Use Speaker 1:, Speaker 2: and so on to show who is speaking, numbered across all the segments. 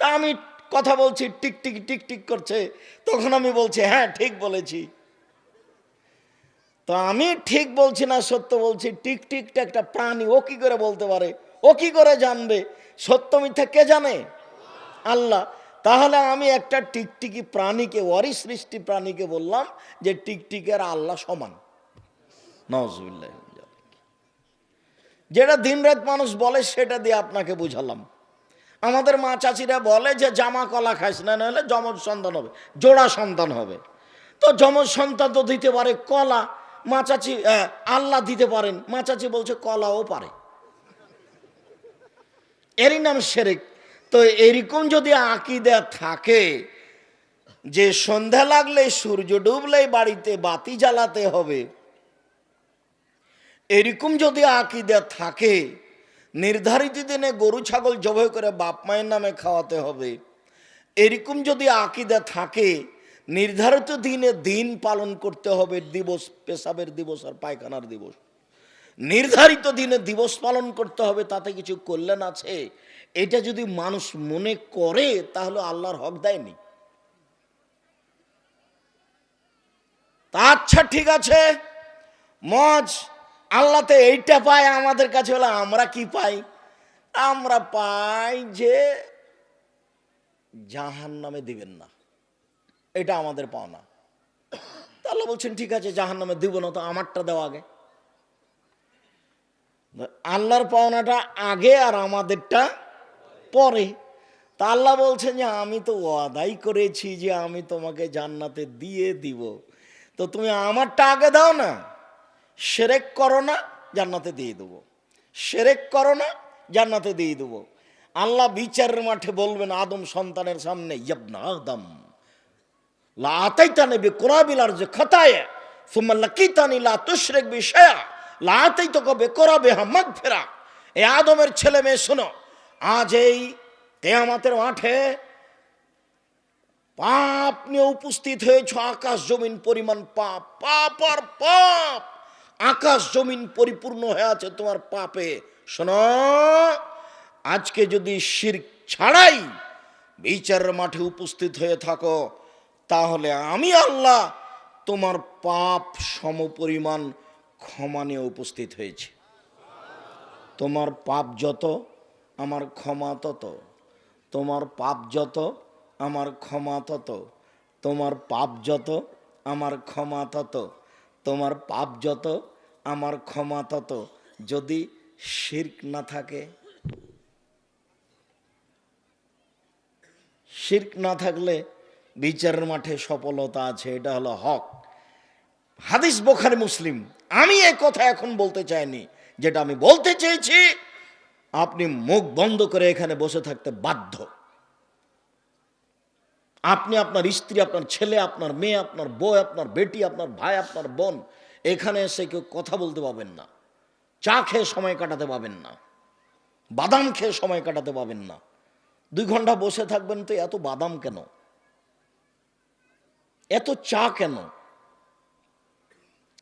Speaker 1: তা আমি কথা বলছি, টিক টিক টিক টিক করছে। তখন আমি বলছি হ্যাঁ ঠিক বলেছি। তো আমি ঠিক বলছি না, সত্য বলছি, টিক টিকটা একটা প্রাণী, ও কি করে বলতে পারে? ও কি করে জানবে? সত্য, মিথ্যা কে জানে? আল্লাহ। তাহলে আমি একটা টিকটিকি প্রাণীকে ওয়ারি সৃষ্টি প্রাণীকে বললাম যে টিকটিকের আল্লাহ সমান। নজবিল্লাহ যেটা দিনরাত মানুষ বলে, সেটা দিয়ে আপনাকে বুঝালাম। আমাদের মা চাচিরা বলে যে, জামা কলা খাইস না নাহলে যমজ সন্তান হবে, জোড়া সন্তান হবে। তো যমজ সন্তান তো দিতে পারে কলা, মা চাচি আল্লাহ দিতে পারেন। মা চাচি বলছে, কলাও পারে। এরই নাম সেরেক তো এরকম যদি আকিদা থাকে যে, সন্ধ্যা লাগলে সূর্য ডুবলেই বাড়িতে বাতি জ্বালাতে হবে, এরকম যদি আকিদা থাকে নির্ধারিত দিনে গরু, ছাগল জবাই করে বাপ মায়ের নামে খাওয়াতে হবে। এরকম যদি আকিদা থাকে, নির্ধারিত দিনে দিন পালন করতে হবে, দিবস, পেশাবের দিবস আর পায়খানার দিবস। নির্ধারিত দিনে দিবস পালন করতে হবে, তাতে কিছু কল্যাণ আছে? এটা যদি মানুষ মনে করে, তাহলে আল্লাহর হক দেয়নি। তা আচ্ছা ঠিক আছে। মজ আল্লাহতে এইটা পায়, আমাদের কাছে হলে আমরা কি পাই? আমরা পাই যে জাহান নামে দিবেন না। এটা আমাদের পাওনা। তা আল্লাহ বলছেন, ঠিক আছে জাহান নামে দিব না, তো আমারটা দেওয়া আগে। আল্লাহর পাওনাটা আগে আর আমাদেরটা পরে। তা আল্লাহ বলছেন যে, আমি তো ওয়াদাই করেছি যে, আমি তোমাকে জান্নাতে দিয়ে দিব। তো তুমি আমারটা আগে দাও না? সেরেক করো না, জান্নাতে দিয়ে দেবো। সেরেক করো না, জান্নাতে দিয়ে দেবো। আল্লাহ বিচারের মাঠে বলবেন, আদম সন্তানের সামনে, ইয়াবনা আদম। লা আতাইতানি বিকুরাবিলার যে সুম্মা লাকিতানি লা তুশরিক বিশায়া লা আতাইতাকা বিকুরাবিহা মাগফিরা। এই আদমের ছেলে মেয়ে, শোনো, আজ এই কেয়ামতের মাঠে পাপ নিয়ে উপস্থিত হয়েছ, আকাশ জমিন পরিমাণ পাপ পাপ আর পাপ। আকাশ জমিন পরিপূর্ণ হয়ে আছে তোমার পাপে। শোনো, আজকে যদি শির ছাড়াই বিচারের মাঠে উপস্থিত হয়ে থাকো, তাহলে আমি আল্লাহ তোমার পাপ সমপরিমাণ ক্ষমা নিয়ে উপস্থিত হয়েছি। তোমার পাপ যত, আমার ক্ষমা তত। তোমার পাপ যত, আমার ক্ষমা তত। তোমার পাপ যত, আমার ক্ষমা তত। তোমার পাপ যত, আমার ক্ষমা তত। যদি শির্ক না থাকে, শির্ক না থাকলে বিচারের মাঠে সফলতা আছে, এটা হলো হক। হাদিস বোখারি মুসলিম, আমি এই কথা এখন বলতে চাইনি। যেটা আমি বলতে চেয়েছি, আপনি মুখ বন্ধ করে এখানে বসে থাকতে বাধ্য। আপনি আপনার স্ত্রী, আপনার ছেলে, আপনার মেয়ে, আপনার বউ, আপনার বেটি, আপনার ভাই, আপনার বোন, এখানে এসে কেউ কথা বলতে পাবেন না। চা খেয়ে সময় কাটাতে পাবেন না। বাদাম খেয়ে সময় কাটাতে পাবেন না। দুই ঘণ্টা বসে থাকবেন তো এত বাদাম কেন? এত চা কেন?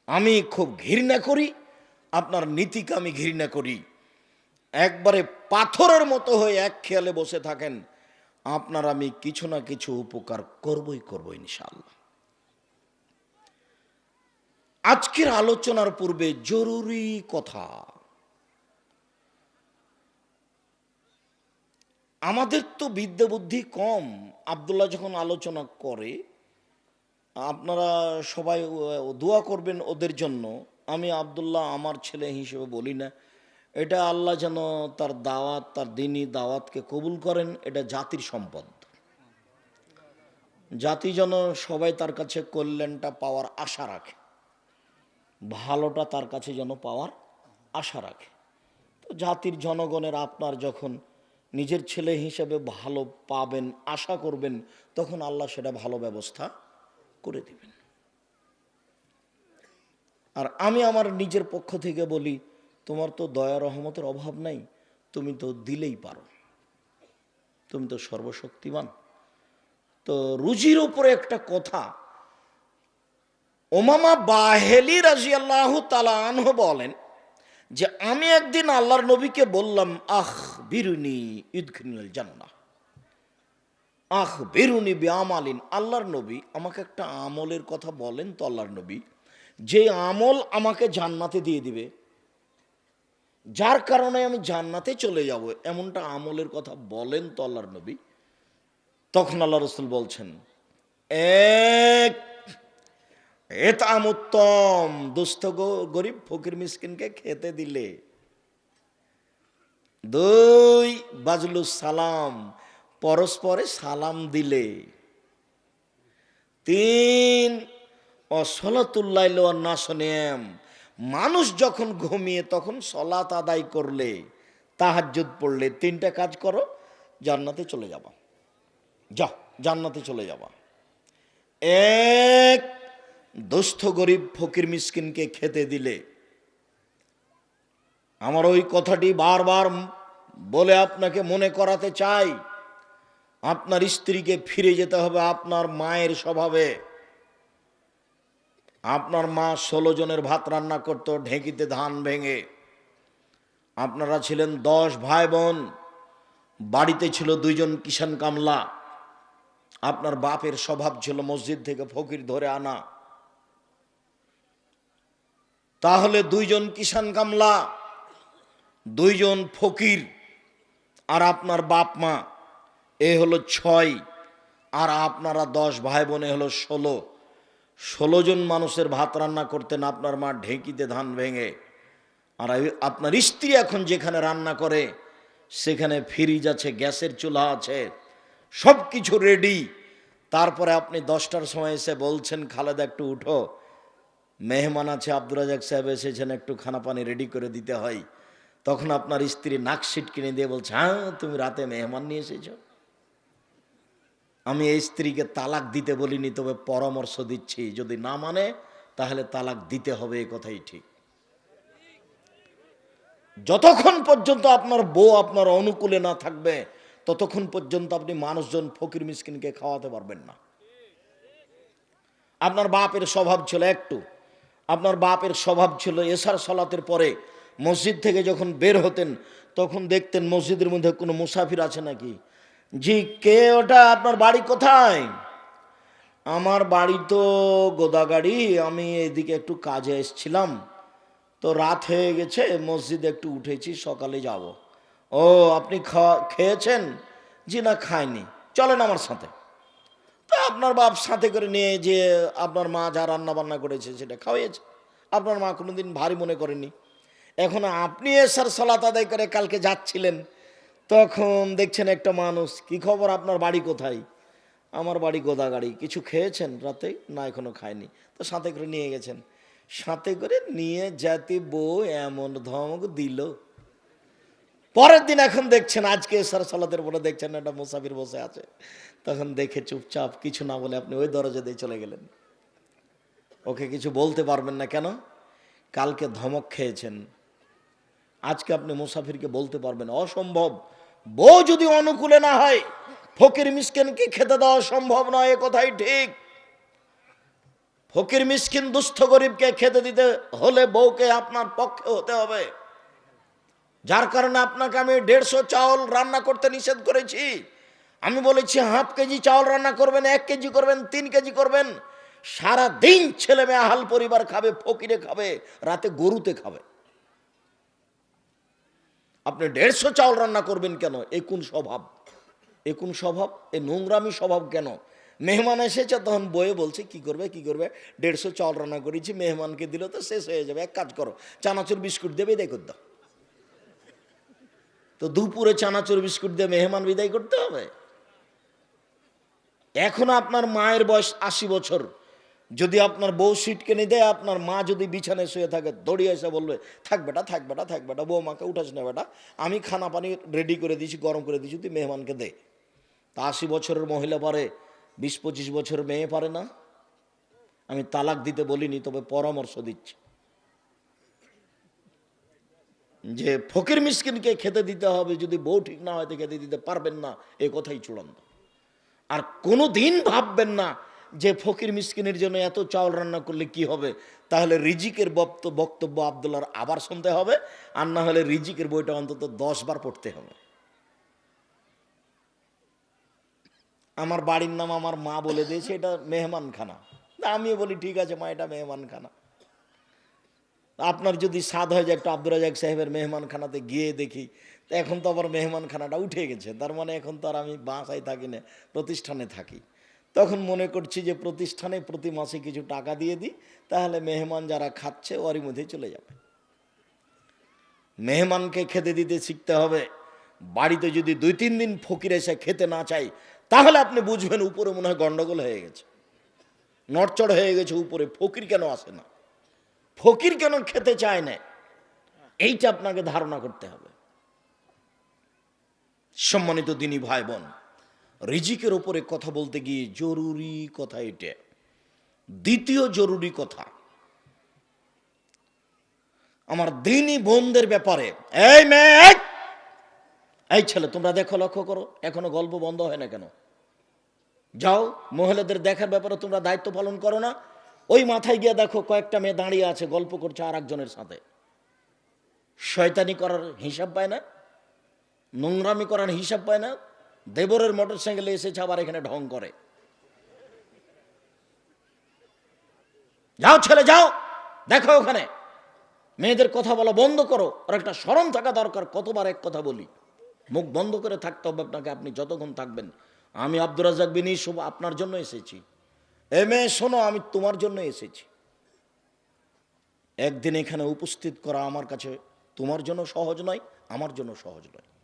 Speaker 1: আমি খুব ঘৃণা করি, আপনার নীতিকে আমি ঘৃণা করি। একবারে পাথরের মতো হয়ে এক খেয়ালে বসে থাকেন। আপনার আমি কিছু না কিছু উপকার করবই করব ইনশাল্লাহ আজকের আলোচনার পূর্বে জরুরি কথা, আমাদের তো বিদ্যা বুদ্ধি কম। আবদুল্লাহ যখন আলোচনা করে, আপনারা সবাই দোয়া করবেন ওদের জন্য। আমি আবদুল্লাহ আমার ছেলে হিসেবে বলি না। এটা আল্লাহ যেন তার দাওয়াত, তার দিনই দাওয়াতকে কবুল করেন, এটা জাতির সম্পদ। জাতি যেন সবাই তার কাছে কল্যাণটা পাওয়ার আশা রাখে, ভালোটা তার কাছে যেন পাওয়ার আশা রাখে। তো জাতির জনগণের আপনার যখন নিজের ছেলে হিসেবে ভালো পাবেন, আশা করবেন, তখন আল্লাহ সেটা ভালো ব্যবস্থা করে দিবেন। আর আমি আমার নিজের পক্ষ থেকে বলি তোমার তো দয়া রহমতের অভাব নাই, তুমি তো দিলেই পারো। তুমি তো সর্বশক্তিমান। তো রুজির উপরে একটা কথা ওমামা বাহেলি রাজি আল্লাহ তালাহ বলেন যে, আমি একদিন আল্লাহর নবীকে বললাম, আহ বিরুনি ইদখিনুল জান্নাহ। আহ বেরুনি বেআমালিন। আল্লাহর নবী আমাকে একটা আমলের কথা বলেন তো আল্লাহর নবী, যে আমল আমাকে জান্নাতে দিয়ে দিবে। যার কারণে আমি জান্নাতে চলে যাব, এমনটা আমলের কথা বলেন তো আল্লাহর নবী। তখন আল্লাহ রসুল বলছেন, এক এতাম উত্তম, দুস্থ গরিব ফকির মিসকিনকে খেতে দিলে। দুই, বাজলু সালাম, পরস্পরে সালাম দিলে। তিন অসলাতুল্লাহ নাসনেম মানুষ যখন ঘুমিয়ে তখন সলাত আদায় করলে, তাহাজ্জুদ পড়লে তিনটা কাজ করো, জান্নাতে চলে যাবা। যা, জান্নাতে চলে যাবা। এক, দুস্থ গরিব ফকির মিসকিনকে খেতে দিলে। আমার ওই কথাটি বারবার বলে আপনাকে মনে করাতে চাই। আপনার স্ত্রীকে ফিরে যেতে হবে আপনার মায়ের স্বভাবে। আপনার মা ষোলো জনের ভাত রান্না করতো, ঢেঁকিতে ধান ভেঙে। আপনারা ছিলেন দশ ভাই বোন, বাড়িতে ছিল দুইজন কিষান কামলা। আপনার বাপের স্বভাব ছিল মসজিদ থেকে ফকির ধরে আনা। তাহলে দুইজন কিষান কামলা, দুইজন ফকির আর আপনার বাপ মা, এ হলো ছয়, আর আপনারা দশ ভাই বোনে হলো ষোলো। ষোলো জন মানুষের ভাত রান্না করতেন আপনার মা ঢেঁকিতে ধান ভেঙে, আর আপনার স্ত্রী এখন যেখানে রান্না করে, সেখানে ফ্রিজ আছে, গ্যাসের চুলা আছে সব কিছু রেডি তারপরে আপনি দশটার সময় এসে বলছেন, খালেদা, একটু উঠো। মেহমান আছে, আব্দুর রাজাক সাহেব এসেছেন, একটু খানা পানি রেডি করে দিতে হয়। তখন আপনার স্ত্রী নাকশিট কিনে দিয়ে বলছে হ্যাঁ তুমি রাতে মেহমান নিয়ে এসেছ? আমি এই স্ত্রীকে তালাক দিতে বলিনি, তবে পরামর্শ দিচ্ছি। যদি না মানে তাহলে তালাক দিতে হবে, এ কথাই ঠিক। যতক্ষণ পর্যন্ত আপনার বউ আপনার অনুকূলে না থাকবে, ততক্ষণ পর্যন্ত আপনি মানুষজন ফকির মিসকিনকে খাওয়াতে পারবেন না। আপনার বাপের স্বভাব ছিল একটু। আপনার বাপের স্বভাব ছিল এসার সলাতের পরে মসজিদ থেকে যখন বের হতেন, তখন দেখতেন মসজিদের মধ্যে কোনো মুসাফির আছে নাকি? জি, কে ওটা? আপনার বাড়ি কোথায়? আমার বাড়ি তো গোদাগাড়ি, আমি এদিকে একটু কাজে এসছিলাম। তো রাত হয়ে গেছে, মসজিদে একটু উঠেছি, সকালে যাব। ও, আপনি খাওয়া, খেয়েছেন? জি না খায়নি চলেন আমার সাথে। তা আপনার বাপ সাথে করে নিয়ে যে আপনার মা যা রান্না বান্না করেছে, সেটা খাওয়াইয়েছে। আপনার মা কোনোদিন ভারী মনে করেনি এখন আপনি এসার সলাত আদায় করে কালকে যাচ্ছিলেন। তখন দেখছেন একটা মানুষ, কি খবর? আপনার বাড়ি কোথায়? আমার বাড়ি গোদাগাড়ি। কিছু খেয়েছেন রাতে? না, এখনও খায়নি তো সাথে করে নিয়ে গেছেন। সাথে করে নিয়ে যাতে বউ এমন ধমক দিল। পরের দিন এখন দেখছেন, আজকে সার সালাতের পরে দেখছেন একটা মুসাফির বসে আছে। তখন দেখে চুপচাপ, কিছু না বলে আপনি ওই দরজা দিয়ে চলে গেলেন। ওকে কিছু বলতে পারবেন না কেন? কালকে ধমক খেয়েছেন। আজকে আপনি মুসাফিরকে বলতে পারবেন। অসম্ভব! বউ যদি অনুকূলে না হয়, ফকির মিসকিনকে খেতে দেওয়া সম্ভব নয়? কথাই ঠিক। ফকির মিসকিন দুস্থ গরিবকে খেতে দিতে হলে বউকে আপনার পক্ষে হতে হবে। যার কারণে আপনাকে আমি দেড়শো চাউল রান্না করতে নিষেধ করেছি। আমি বলেছি, হাফ কেজি চাউল রান্না করবেন, এক কেজি করবেন, তিন কেজি করবেন। সারা দিন ছেলে মেয়ে আহাল পরিবার খাবে, ফকিরে খাবে, রাতে গরুতে খাবে। আপনি দেড়শো চাউল রান্না করবেন কেন? এ কোন স্বভাব? এ কোন স্বভাব? এ নোংরামি স্বভাব কেন? মেহমান এসেছে, তখন বয়ে বলছে, কি করবে কি করবে? দেড়শো চাউল রান্না করেছি, মেহমানকে দিলে তো শেষ হয়ে যাবে। এক কাজ করো, চানাচুর বিস্কুট দেবে, বিদায় করতে তো দুপুরে চানাচুর বিস্কুট দিয়ে মেহমান বিদায় করতে হবে? এখন আপনার মায়ের বয়স আশি বছর। যদি আপনার বউ সিট কিনে দেয়, আপনার মা যদি বিছানায় শুয়ে থাকে, দড়িয়ে এসে বলবে, থাক বেটা থাক বেটা থাক বেটা বউ মাকে উঠাস না বেটা, আমি খানা পানি রেডি করে দিয়েছি, গরম করে দিয়েছি, তুই মেহমানকে দে। তা আশি বছরের মহিলা পারে, বিশ পঁচিশ বছর মেয়ে পারে না। আমি তালাক দিতে বলিনি, তবে পরামর্শ দিচ্ছি। যে ফকির মিসকিনকে খেতে দিতে হবে, যদি বউ ঠিক না হয়, তো খেতে দিতে পারবেন না, এ কথাই চূড়ান্ত। আর কোনো দিন ভাববেন না যে ফকির মিসকিনের জন্য এত চাউল রান্না করলে কি হবে? তাহলে রিজিকের বক্ত- বক্তব্য আবদুল্লার আবার শুনতে হবে, আর না হলে রিজিকের বইটা অন্তত দশ বার পড়তে হবে। আমার বাড়ির নাম আমার মা বলে দিয়েছে, এটা মেহমানখানা। আমিও বলি, ঠিক আছে মা, এটা মেহমানখানা। আপনার যদি স্বাদ হয় যে একটা আব্দুর রাজাক সাহেবের মেহমানখানাতে গিয়ে দেখি এখন তো আবার মেহমানখানাটা উঠে গেছে। তার মানে এখন তো আর আমি বাসায় থাকি না, প্রতিষ্ঠানে থাকি। তখন মনে করছি যে প্রতিষ্ঠানে প্রতি মাসে কিছু টাকা দিয়ে দিই, তাহলে মেহমান যারা খাচ্ছে ওরই মধ্যে চলে যাবে। মেহমানকে খেতে দিতে শিখতে হবে। বাড়িতে যদি দুই তিন দিন ফকির এসে খেতে না চাই, তাহলে আপনি বুঝবেন উপরে মনে হয় গন্ডগোল হয়ে গেছে। নড়চড় হয়ে গেছে উপরে, ফকির কেন আসে না? ফকির কেন খেতে চায় না? এইটা আপনাকে ধারণা করতে হবে। সম্মানিত দিনী ভাই বোন রিজিকের ওপরে কথা বলতে গিয়ে জরুরি কথা এটা। দ্বিতীয় জরুরি কথা, আমার দিনই বোনদের ব্যাপারে, এই মেয়ে, এই ছেলে, তোমরা দেখো, লক্ষ্য করো, এখনও গল্প বন্ধ হয় না কেন? যাও, মহিলাদের দেখার ব্যাপারে তোমরা দায়িত্ব পালন করো না। ওই মাথায় গিয়ে দেখো, কয়েকটা মেয়ে দাঁড়িয়ে আছে, গল্প করছে আর একজনের সাথে। শয়তানি করার হিসাব পায় না, নোংরামি করার হিসাব পায় না দেবরের মোটর সাইকেলে এসেছে আবার এখানে ঢং করে। যাও ছেলে, যাও। দেখো ওখানে। মেয়েদের কথা বলা বন্ধ করো। আর একটা স্মরণ থাকা দরকার, কতবার এক কথা বলি। মুখ বন্ধ করে থাকতে হবে আপনাকে, আপনি যতক্ষণ থাকবেন। আমি আব্দুর রাজাক বিন ইসুফ আপনার জন্য এসেছি। এ মেয়ে, শোনো, আমি তোমার জন্য এসেছি। একদিন এখানে উপস্থিত করা আমার কাছে তোমার জন্য সহজ নয়, আমার জন্য সহজ নয়।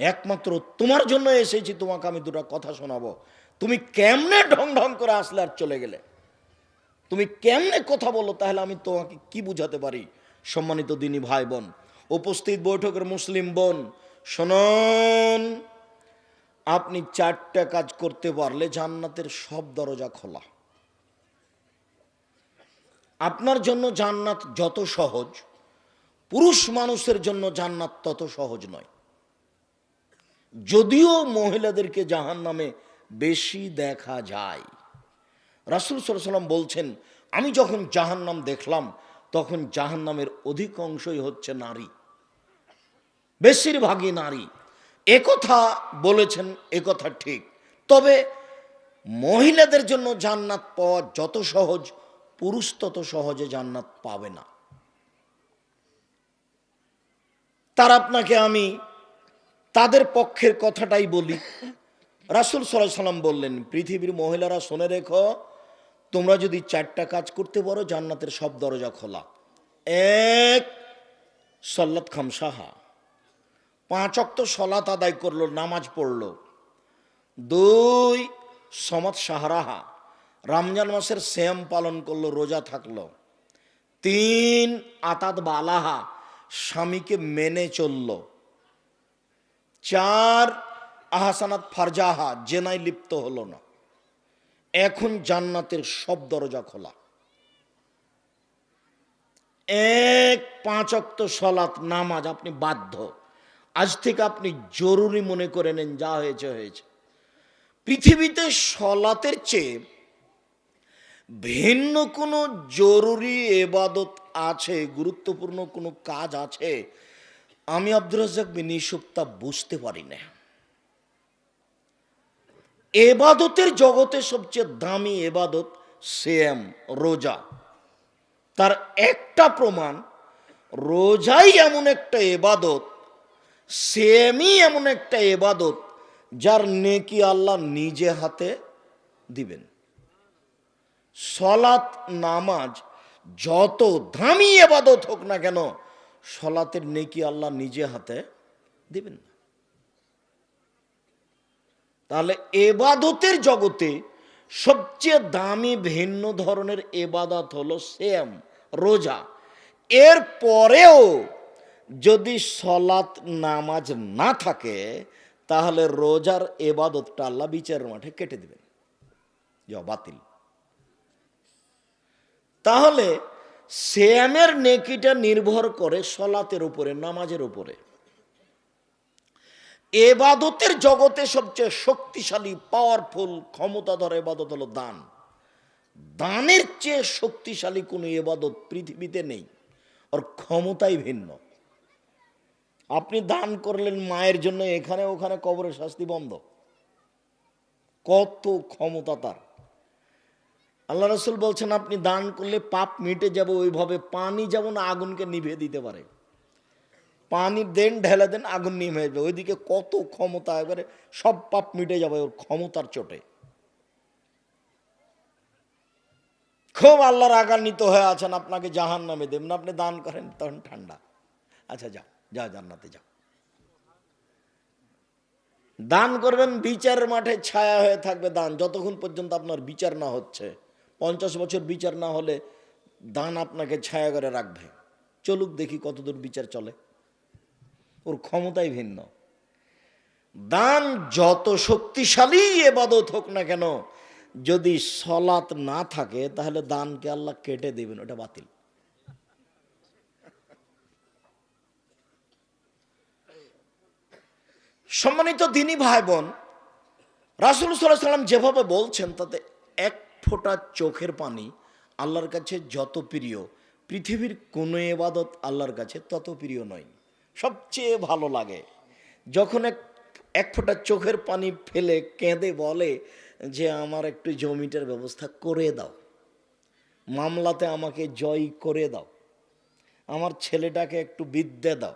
Speaker 1: একমাত্র তোমার জন্য এসেছি, তোমাকে আমি দুটো কথা শোনাবো। তুমি কেমনে ঢং ঢং করে আসলে আর চলে গেলে? তুমি কেমনে কথা বলো, তাহলে আমি তোমাকে কি বুঝাতে পারি? সম্মানিত দিনী ভাই বোন উপস্থিত বৈঠকের মুসলিম বোন, শোনন, আপনি চারটা কাজ করতে পারলে জান্নাতের সব দরজা খোলা। আপনার জন্য জান্নাত যত সহজ, পুরুষ মানুষের জন্য জান্নাত তত সহজ নয়। যদিও মহিলাদেরকে জাহান নামে বেশি দেখা যায়। রাসুল সাল্লাম বলছেন, আমি যখন জাহান্নাম দেখলাম, তখন জাহান্নামের অধিকাংশই হচ্ছে নারী। বেশিরভাগই নারী। একথা বলেছেন একথা ঠিক। তবে মহিলাদের জন্য জান্নাত পাওয়া যত সহজ, পুরুষ তত সহজে জান্নাত পাবে না। তার আপনাকে আমি তাদের পক্ষের কথাটাই বলি। রাসুল সাল্লাহ সাল্লাম বললেন, পৃথিবীর মহিলারা শুনে রেখো, তোমরা যদি চারটা কাজ করতে পারো, জান্নাতের সব দরজা খোলা। এক, সল্লাত খামসাহা। পাঁচ অক্ত সলাত আদায় করল, নামাজ পড়ল। দুই সমাজ সাহারাহা রমজান মাসের শ্যাম পালন করল, রোজা থাকল। তিন, আতাত বালাহা, স্বামীকে মেনে চলল। চার আহাসানাত ফারজাহা, জেনায় লিপ্ত হলো না। এখন জান্নাতের সব দরজা খোলা। এক পাঁচ অক্ত সলাত, নামাজ আপনি বাধ্য। আজ থেকে আপনি জরুরি মনে করে নেন, যা হয়েছে হয়েছে। পৃথিবীতে সলাতের চেয়ে ভিন্ন কোনো জরুরি এবাদত আছে, গুরুত্বপূর্ণ কোনো কাজ আছে? আমি আব্দুর রাজ্জাক বিন ইউসুফ তা বুঝতে পারি না। এবাদতের জগতে সবচেয়ে দামি এবাদত সেম রোজা। তার একটা প্রমাণ, রোজাই এমন একটা এবাদত সেমই এমন একটা এবাদত যার নেকি আল্লাহ নিজে হাতে দিবেন। সলাত নামাজ যত দামি এবাদত হোক না কেন সলাতের নেকি আল্লাহ নিজে হাতে দিবেন না। তাহলে এবাদতের জগতে সবচেয়ে দামি ভিন্ন ধরনের এবাদত হলো সেম রোজা। এর পরেও যদি সলাত নামাজ না থাকে, তাহলে রোজার এবাদতটা আল্লাহ বিচারের মাঠে কেটে দেবেন। বাতিল। তাহলে শ্যামের নেকিটা নির্ভর করে সলাতের উপরে, নামাজের উপরে। এবাদতের জগতে সবচেয়ে শক্তিশালী পাওয়ারফুল ক্ষমতাধর এবাদত হলো দান। দানের চেয়ে শক্তিশালী কোনো এবাদত পৃথিবীতে নেই, ওর ক্ষমতাই ভিন্ন। আপনি দান করলেন মায়ের জন্য, এখানে ওখানে কবরের শাস্তি বন্ধ। কত ক্ষমতা তার। আল্লাহ রসুল বলছেন, আপনি দান করলে পাপ মিটে যাবে, ওইভাবে পানি যেমন আগুনকে নিভিয়ে দিতে পারে। পানি দেন, ঢেলে দেন, আগুন নিভে যাবে। ওইদিকে কত ক্ষমতা, এবারে সব পাপ মিটে যাবে ওর ক্ষমতার চোটে। খুব আল্লাহর আগান্বিত হয়ে আছেন, আপনাকে জাহান নামে দেবেন আপনি দান করেন, তখন ঠান্ডা। আচ্ছা যা যা জান্নাতে, যাও। দান করবেন, বিচারের মাঠে ছায়া হয়ে থাকবে দান, যতক্ষণ পর্যন্ত আপনার বিচার না হচ্ছে। পঞ্চাশ বছর বিচার না হলে দান আপনাকে ছায়া করে রাখবে। চলুক দেখি কতদূর বিচার চলে। ওর ক্ষমতাই ভিন্ন। দান যত শক্তিশালী এবাদত হোক না কেন, যদি সলাৎ না থাকে, তাহলে দানকে আল্লাহ কেটে দেবেন, ওটা বাতিল। সম্মানিত দিনী ভাই বোন, রাসুল সাল্লাহ সাল্লাম যেভাবে বলছেন, তাতে ফোঁটা চোখের পানি আল্লাহর কাছে যত প্রিয়। পৃথিবীর কোনো এবাদত আল্লাহর কাছে তত প্রিয় নয়। সবচেয়ে ভালো লাগে। যখন এক এক ফোঁটা চোখের পানি ফেলে কেঁদে বলে যে, আমার একটু জমিটার ব্যবস্থা করে দাও। মামলাতে আমাকে জয় করে দাও। আমার ছেলেটাকে একটু বিদ্যে দাও।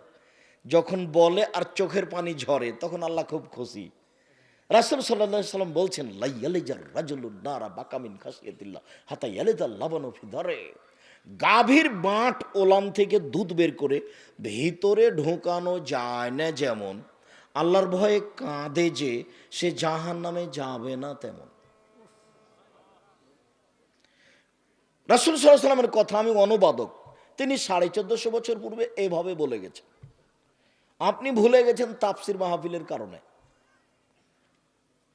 Speaker 1: যখন বলে আর চোখের পানি ঝরে, তখন আল্লাহ খুব খুশি। রাসুল সাল্লাম বলছেন বাকামিন গাভীর বাঁট ওলান থেকে দুধ বের করে ভিতরে ঢোকানো যায় না যেমন, আল্লাহর ভয়ে কাঁদে যে সে জাহান নামে যাবে না তেমন। রাসুল সাল্লামের কথা আমি অনুবাদক, তিনি সাড়ে চোদ্দশো বছর পূর্বে এভাবে বলে গেছেন। আপনি ভুলে গেছেন তাপসির মাহফিলের কারণে।